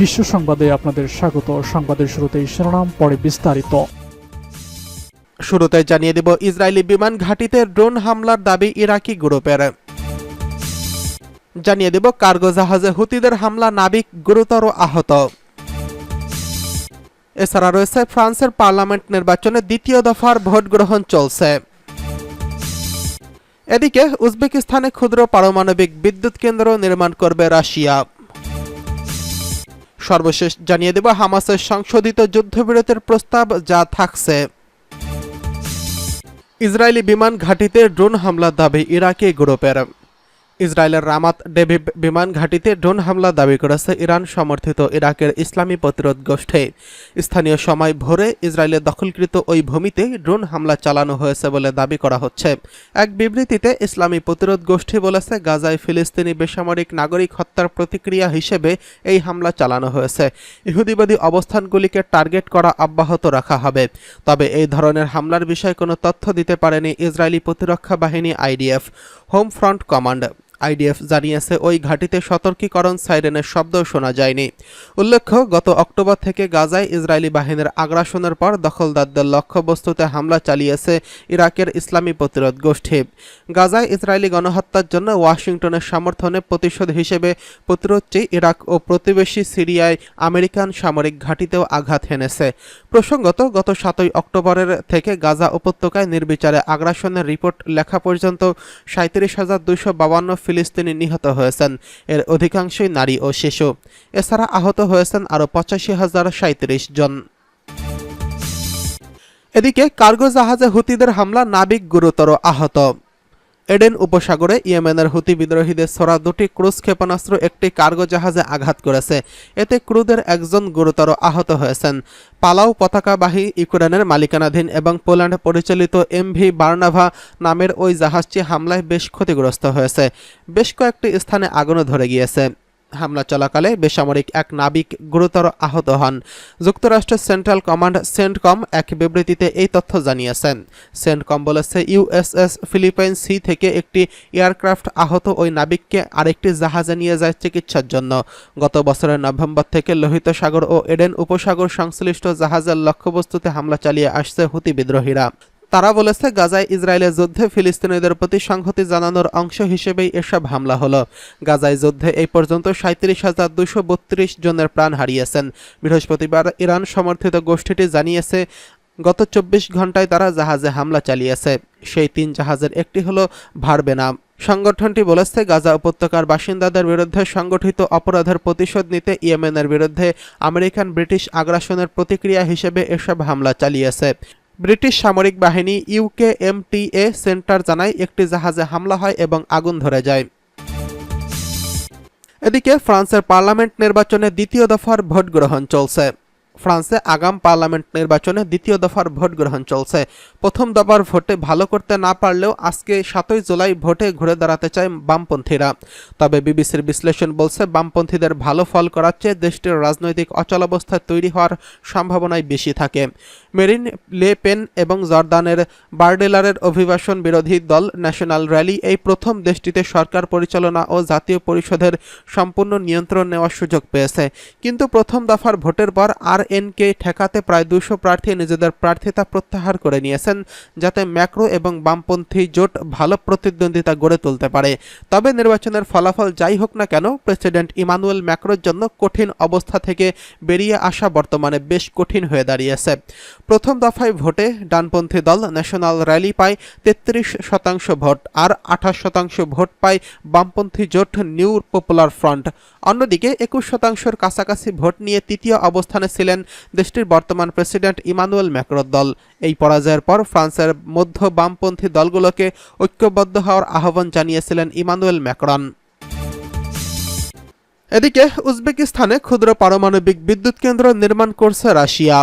বিশ্ব সংবাদে আপনাদের স্বাগত। সংবাদের শুরুতেই শিরোনাম, পরে বিস্তারিত। শুরুতে জানিয়ে দেব, ইসরায়েলি বিমান ঘাঁটিতে ড্রোন হামলার দাবি ইরাকি গ্রুপের। জানিয়ে দেব, কার্গো জাহাজে হুতিদের হামলা নাবিক গুরুতর আহত। এছাড়া রয়েছে, ফ্রান্সের পার্লামেন্ট নির্বাচনে দ্বিতীয় দফার ভোট গ্রহণ চলছে। এদিকে, উজবেকিস্তানে ক্ষুদ্র পারমাণবিক বিদ্যুৎ কেন্দ্র নির্মাণ করবে রাশিয়া। সর্বশেষ জানিয়ে দেব, হামাসের সংশোধিত যুদ্ধবিরতির প্রস্তাব যা থাকছে। ইসরায়েলি বিমান ঘাঁটিতে ড্রোন হামলার দাবি ইরাকি গ্রুপের ইসরায়েলের রামাত ডেভিভ বিমান ঘাঁটিতে ড্রোন হামলা দাবি করেছে ইরান সমর্থিত ইরাকের ইসলামী প্রতিরোধ গোষ্ঠী। স্থানীয় সময় ভোরে ইসরায়েলের দখলকৃত ওই ভূমিতে ড্রোন হামলা চালানো হয়েছে বলে দাবি করা হচ্ছে। এক বিবৃতিতে ইসলামী প্রতিরোধ গোষ্ঠী বলেছে, গাজায় ফিলিস্তিনি বেসামরিক নাগরিক হত্যার প্রতিক্রিয়া হিসেবে এই হামলা চালানো হয়েছে। ইহুদিবাদী অবস্থানগুলিকে টার্গেট করা অব্যাহত রাখা হবে। তবে এই ধরনের হামলার বিষয়ে কোনো তথ্য দিতে পারেনি ইসরায়েলি প্রতিরক্ষা বাহিনী IDF. Home front command IDF জানিয়েছে, ওই ঘাঁটিতে সতর্কীকরণ সাইরেনের শব্দও শোনা যায়নি। উল্লেখ্য, গত অক্টোবর থেকে গাজায় ইসরায়েলি বাহিনীর আগ্রাসনের পর দখলদারদের লক্ষ্যবস্তুতে হামলা চালিয়েছে ইরাকের ইসলামী প্রতিরোধ গোষ্ঠী। গাজায় ইসরায়েলি গণহত্যার জন্য ওয়াশিংটনের সমর্থনে প্রতিশোধ হিসেবে প্রতিরোধটি ইরাক ও প্রতিবেশী সিরিয়ায় আমেরিকান সামরিক ঘাঁটিতেও আঘাত হেনেছে। প্রসঙ্গত, গত সাতই অক্টোবরের থেকে গাজা উপত্যকায় নির্বিচারে আগ্রাসনের রিপোর্ট লেখা পর্যন্ত সাঁত্রিশ হাজার বাবান্ন ফিলিস্তিনি নিহত হয়েছেন। এর অধিকাংশই নারী ও শিশু। এছাড়া আহত হয়েছেন আরও পঁচাশি হাজার সাঁত্রিশ জন। এদিকে কার্গো জাহাজে হুতিদের হামলা নাবিক গুরুতর আহত। এডেন উপসাগরে ইয়েমেনের হুতি বিদ্রোহীদের ছোড়া দুটি ক্রুজ ক্ষেপণাস্ত্র একটি কার্গো জাহাজে আঘাত করেছে। এতে ক্রুদের একজন গুরুতর আহত হয়েছেন। পালাও পতাকাবাহী ইউক্রেনের মালিকানাধীন এবং পোল্যান্ড পরিচালিত এমভি বার্নাভা নামের ওই জাহাজটি হামলায় বেশ ক্ষতিগ্রস্ত হয়েছে। বেশ কয়েকটি স্থানে আগুন ধরে গিয়েছে। হামলা চলাকালে বেসামরিক এক নাবিক গুরুতর আহত হন। যুক্তরাষ্ট্রের সেন্ট্রাল কমান্ড সেন্টকম এক বিবৃতিতে এই তথ্য জানিয়েছেন। সেন্টকম বলেছে, ইউএসএস ফিলিপাইন সি থেকে একটি এয়ারক্রাফট আহত ওই নাবিককে আরেকটি জাহাজে নিয়ে যায় চিকিৎসার জন্য। গত বছরের নভেম্বর থেকে লোহিত সাগর ও এডেন উপসাগর সংশ্লিষ্ট জাহাজের লক্ষ্যবস্তুতে হামলা চালিয়ে আসছে হুতি বিদ্রোহীরা। তারা বলেছে, গাজায় ইসরায়েলের যুদ্ধে ফিলিস্তিনিদের প্রতি সংহতি জানানোর অংশ হিসেবেই এসব হামলা হলো। গাজায় যুদ্ধে এই পর্যন্ত সাঁত্রিশ হাজার দুশো বত্রিশ জনের প্রাণ হারিয়েছেন। বৃহস্পতিবার ইরান সমর্থিত গোষ্ঠীটি জানিয়েছে, গত চব্বিশ ঘন্টায় তারা জাহাজে হামলা চালিয়েছে। সেই তিন জাহাজের একটি হলো ভারবেনা। সংগঠনটি বলেছে, গাজা উপত্যকার বাসিন্দাদের বিরুদ্ধে সংগঠিত অপরাধের প্রতিশোধ নিতে ইয়েমেনের বিরুদ্ধে আমেরিকান ব্রিটিশ আগ্রাসনের প্রতিক্রিয়া হিসেবে এসব হামলা চালিয়েছে। ব্রিটিশ সামরিক বাহিনী ইউকে এমটিএ সেন্টার জানায় একটি জাহাজে হামলা হয় এবং আগুন ধরে যায়। এদিকে ফ্রান্সের পার্লামেন্ট নির্বাচনে দ্বিতীয় দফার ভোট গ্রহণ চলছে। ফ্রান্সে আগাম পার্লামেন্ট নির্বাচনে দ্বিতীয় দফার ভোট গ্রহণ চলছে। প্রথম দফার ভোটে ভালো করতে না পারলেও আজকে সাতই জুলাই ভোটে ঘুরে দাঁড়াতে চায় বামপন্থীরা। তবে বিবিসির বিশ্লেষণ বলছে, বামপন্থীদের ভালো ফল করার চেয়ে দেশটির রাজনৈতিক অচলাবস্থা তৈরি হওয়ার সম্ভাবনাই বেশি থাকে। মেরিন, লে পেন এবং জর্দানের বার্ডেলারের অভিবাসন বিরোধী দল ন্যাশনাল র্যালি এই প্রথম দেশটিতে সরকার পরিচালনা ও জাতীয় পরিষদের সম্পূর্ণ নিয়ন্ত্রণ নেওয়ার সুযোগ পেয়েছে। কিন্তু প্রথম দফার ভোটের পর আর এনকে ঠেকাতে প্রায় দুশো প্রার্থী নিজেদের প্রার্থিতা প্রত্যাহার করে নিয়েছেন, যাতে ম্যাক্রো এবং বামপন্থী জোট ভালো প্রতিদ্বন্দ্বিতা গড়ে তুলতে পারে। তবে নির্বাচনের ফলাফল যাই হোক না কেন, প্রেসিডেন্ট ইমানুয়েল ম্যাক্রোর জন্য কঠিন অবস্থা থেকে বেরিয়ে আসা বর্তমানে বেশ কঠিন হয়ে দাঁড়িয়েছে। প্রথম দফায় ভোটে ডানপন্থী দল ন্যাশনাল র্যালি পায় তেত্রিশ শতাংশ ভোট, আর আঠাশ শতাংশ ভোট পায় বামপন্থী জোট নিউ পপুলার ফ্রন্ট। অন্যদিকে একুশ শতাংশের কাছাকাছি ভোট নিয়ে তৃতীয় অবস্থানে ছিলেন দেশটির বর্তমান প্রেসিডেন্ট ইমানুয়েল ম্যাক্রোর দল। এই পরাজয়ের পর ফ্রান্সের মধ্য বামপন্থী দলগুলোকে ঐক্যবদ্ধ হওয়ার আহ্বান জানিয়েছিলেন ইমানুয়েল ম্যাক্রন। এদিকে উজবেকিস্তানে ক্ষুদ্র পারমাণবিক বিদ্যুৎ কেন্দ্র নির্মাণ করছে রাশিয়া।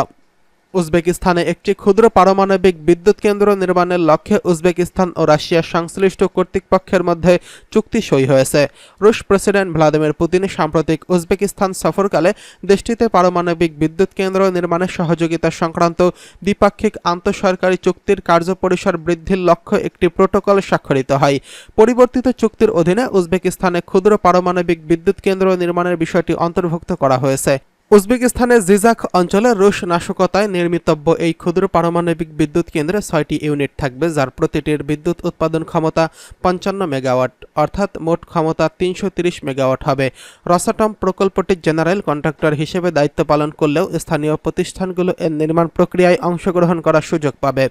উজবেকিস্তানে একটি ক্ষুদ্র পারমাণবিক বিদ্যুৎ কেন্দ্র নির্মাণের লক্ষ্যে উজবেকিস্তান ও রাশিয়ার সংশ্লিষ্ট কর্তৃপক্ষের মধ্যে চুক্তি সই হয়েছে। রুশ প্রেসিডেন্ট ভ্লাদিমির পুতিন সাম্প্রতিক উজবেকিস্তান সফরকালে দেশটিতে পারমাণবিক বিদ্যুৎ কেন্দ্র নির্মাণের সহযোগিতা সংক্রান্ত দ্বিপাক্ষিক আন্তঃসরকারি চুক্তির কার্যপরিসর বৃদ্ধির লক্ষ্য একটি প্রোটোকল স্বাক্ষরিত হয়। পরিবর্তিত চুক্তির অধীনে উজবেকিস্তানে ক্ষুদ্র পারমাণবিক বিদ্যুৎ কেন্দ্র নির্মাণের বিষয়টি অন্তর্ভুক্ত করা হয়েছে। উজবেকিস্তানের জিজাক অঞ্চলে রুশ নাশকতায় নির্মিতব্য এই ক্ষুদ্র পারমাণবিক বিদ্যুৎ কেন্দ্রে ছয়টি ইউনিট থাকবে, যার প্রতিটির বিদ্যুৎ উৎপাদন ক্ষমতা পঞ্চান্ন মেগাওয়াট, অর্থাৎ মোট ক্ষমতা তিনশো মেগাওয়াট হবে। রসাটম প্রকল্পটির জেনারেল কন্ট্রাক্টর হিসেবে দায়িত্ব পালন করলেও স্থানীয় প্রতিষ্ঠানগুলো এর নির্মাণ প্রক্রিয়ায় অংশগ্রহণ করার সুযোগ পাবে।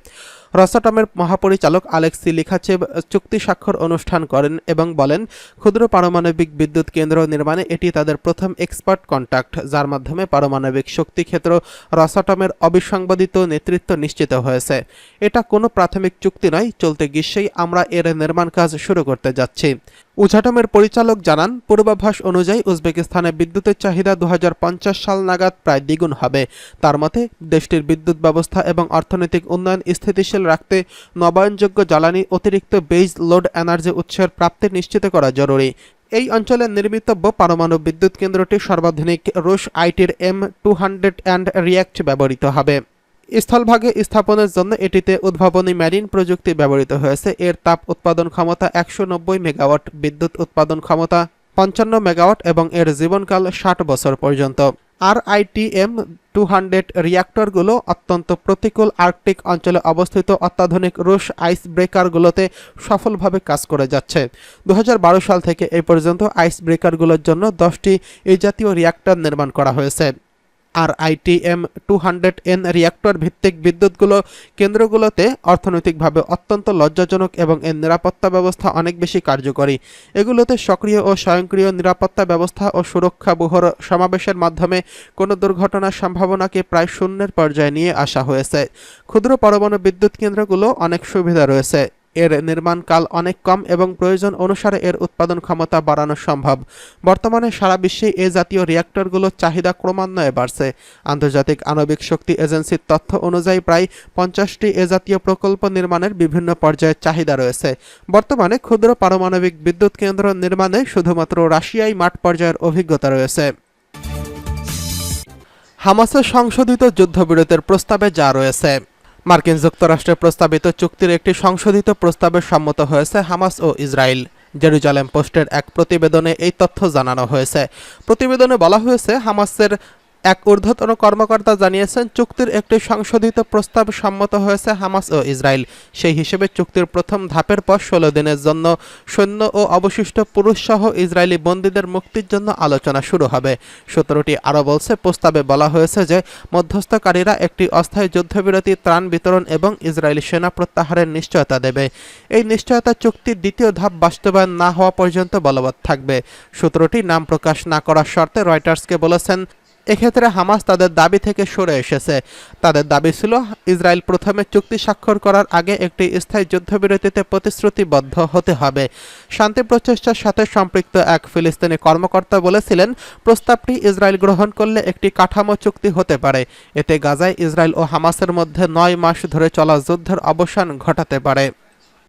রসাটমের মহাপরিচালক আলেক্সি লিখাচেব চুক্তি স্বাক্ষর অনুষ্ঠান করেন এবং বলেন, ক্ষুদ্র পারমাণবিক বিদ্যুৎ কেন্দ্র নির্মাণে এটি তাদের প্রথম এক্সপার্ট কন্ট্যাক্ট যার মাধ্যমে পারমাণবিক শক্তি ক্ষেত্র রসাটমের অবিসংবাদিত নেতৃত্ব নিশ্চিত হয়েছে। এটা কোনো প্রাথমিক চুক্তি নয়, চলতে গ্রীষ্মেই আমরা এর নির্মাণ কাজ শুরু করতে যাচ্ছি। উঝাটমের পরিচালক জানান, পূর্বাভাস অনুযায়ী উজবেকিস্তানে বিদ্যুতের চাহিদা দু হাজার পঞ্চাশ সাল নাগাদ প্রায় দ্বিগুণ হবে। তার মতে, দেশটির বিদ্যুৎ ব্যবস্থা এবং অর্থনৈতিক উন্নয়ন স্থিতিশীল রাখতে নবায়নযোগ্য জ্বালানি অতিরিক্ত বেজ, লোড, এনার্জি উৎসের প্রাপ্তি নিশ্চিত করা জরুরি। এই অঞ্চলে নির্মিতব্য পারমাণু বিদ্যুৎ কেন্দ্রটি সর্বাধুনিক রুশ আইটির M two hundred and react ব্যবহৃত হবে। স্থলভাগে স্থাপনের জন্য এটিতে উদ্ভাবনী ম্যারিন প্রযুক্তি ব্যবহৃত হয়েছে। এর তাপ উৎপাদন ক্ষমতা একশো নব্বই মেগাওয়াট, বিদ্যুৎ উৎপাদন ক্ষমতা পঞ্চান্ন মেগাওয়াট এবং এর জীবনকাল ষাট বছর পর্যন্ত। আর আইটিএম টু হান্ড্রেড রিয়াক্টরগুলো অত্যন্ত প্রতিকূল আর্কটিক অঞ্চলে অবস্থিত অত্যাধুনিক রুশ আইস ব্রেকারগুলোতে সফলভাবে কাজ করে যাচ্ছে। দু হাজার বারো সাল থেকে এই পর্যন্ত আইস ব্রেকারগুলোর জন্য দশটি এই জাতীয় রিয়াক্টর নির্মাণ করা হয়েছে। আর ITM two hundred N reactor ভিত্তিক বিদ্যুৎগুলো কেন্দ্রগুলোতে অর্থনৈতিকভাবে অত্যন্ত লজ্জাজনক এবং এর নিরাপত্তা ব্যবস্থা অনেক বেশি কার্যকরী। এগুলোতে সক্রিয় ও স্বয়ংক্রিয় নিরাপত্তা ব্যবস্থা ও সুরক্ষা বহর সমাবেশের মাধ্যমে কোনো দুর্ঘটনার সম্ভাবনাকে প্রায় শূন্যের পর্যায়ে নিয়ে আসা হয়েছে। ক্ষুদ্র পরমাণু বিদ্যুৎ কেন্দ্রগুলো অনেক সুবিধা রয়েছে। এর নির্মাণকাল অনেক কম এবং প্রয়োজন অনুসারে এর উৎপাদন ক্ষমতা বাড়ানো সম্ভব। বর্তমানে সারা বিশ্বে এ জাতীয় রিয়াক্টরগুলোর চাহিদা ক্রমান্বয়ে বাড়ছে। আন্তর্জাতিক আণবিক শক্তি এজেন্সির তথ্য অনুযায়ী প্রায় পঞ্চাশটি এ জাতীয় প্রকল্প নির্মাণের বিভিন্ন পর্যায়ের চাহিদা রয়েছে। বর্তমানে ক্ষুদ্র পারমাণবিক বিদ্যুৎ কেন্দ্র নির্মাণে শুধুমাত্র রাশিয়াই মাঠ পর্যায়ের অভিজ্ঞতা রয়েছে। হামাসের সংশোধিত যুদ্ধবিরতির প্রস্তাবে যা রয়েছে। মার্কিন যুক্তরাষ্ট্রের প্রস্তাবিত চুক্তির একটি সংশোধিত প্রস্তাবে সম্মত হয়েছে হামাস ও ইসরায়েল। জেরুজালেম পোস্টের এক প্রতিবেদনে এই তথ্য জানানো হয়েছে। প্রতিবেদনে বলা হয়েছে, হামাসের এক ঊর্ধ্বতন কর্মকর্তা জানিয়েছেন, চুক্তির একটি সংশোধিত প্রস্তাব সম্মত হয়েছে হামাস ও ইসরায়েল। সেই হিসেবে চুক্তির প্রথম ধাপের পর ষোলো দিনের জন্য সৈন্য ও অবশিষ্ট পুরুষসহ ইসরায়েলি বন্দীদের মুক্তির জন্য আলোচনা শুরু হবে। সতেরোটি আরও বলছে, প্রস্তাবে বলা হয়েছে যে, মধ্যস্থকারীরা একটি অস্থায়ী যুদ্ধবিরতি, ত্রাণ বিতরণ এবং ইসরায়েলি সেনা প্রত্যাহারের নিশ্চয়তা দেবে। এই নিশ্চয়তা চুক্তির দ্বিতীয় ধাপ বাস্তবায়ন না হওয়া পর্যন্ত বলবৎ থাকবে। সতেরোটি নাম প্রকাশ না করার শর্তে রয়টার্সকে বলেছেন এক্ষেত্রে হামাস তাদের দাবি থেকে সরে এসেছে। তাদের দাবি ছিল, ইসরায়েল প্রথমে চুক্তি স্বাক্ষর করার আগে একটি স্থায়ী যুদ্ধবিরতিতে প্রতিশ্রুতিবদ্ধ হতে হবে। শান্তি প্রচেষ্টার সাথে সম্পৃক্ত এক ফিলিস্তিনি কর্মকর্তা বলেছিলেন, প্রস্তাবটি ইসরায়েল গ্রহণ করলে একটি কাঠামো চুক্তি হতে পারে। এতে গাজায় ইসরায়েল ও হামাসের মধ্যে নয় মাস ধরে চলা যুদ্ধের অবসান ঘটাতে পারে।